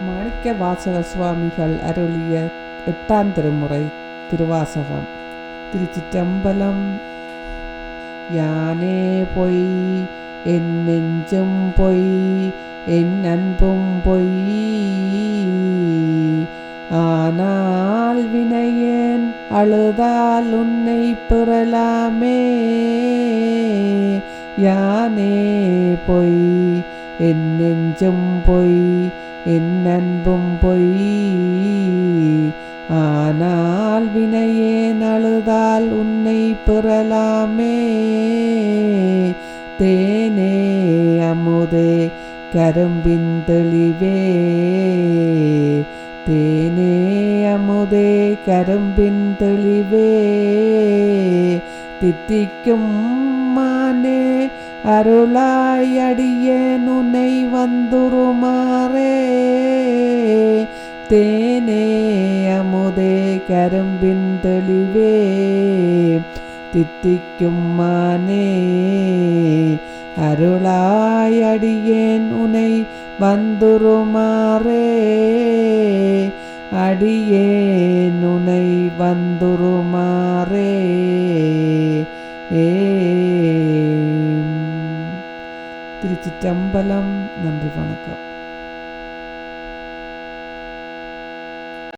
மாணிக்க வாசக சுவாமிகள் அருளிய எட்டாம் திருமுறை திருவாசகம். திருச்சிற்றம்பலம். யானே பொய் என் நெஞ்சும் பொய் என் அன்பும் பொய். ஆனால் வினையேன் அழுதால் உன்னை பெறலாமே. யானே பொய் என் நெஞ்சும் பொய் என் அன்பும் பொய். ஆனால் வினையே நழுதால் உன்னை பெறலாமே தேனே அமுதே கரும்பின் தெளிவே. தேனே அமுதே கரும்பின் தெளிவே. தித்திக்கும் மானே அருளாய் அடியேன் உன்னை வந்துருமாறே தேனே அமுதே கரும்பின் தெளிவே தித்திக்கும் மானே அருளாயடியேன் உனை வந்துருமாறே அடியேன் உனை வந்துருமாறே. ஏ திருச்சிற்றம்பலம் நன்றி வணக்கம்.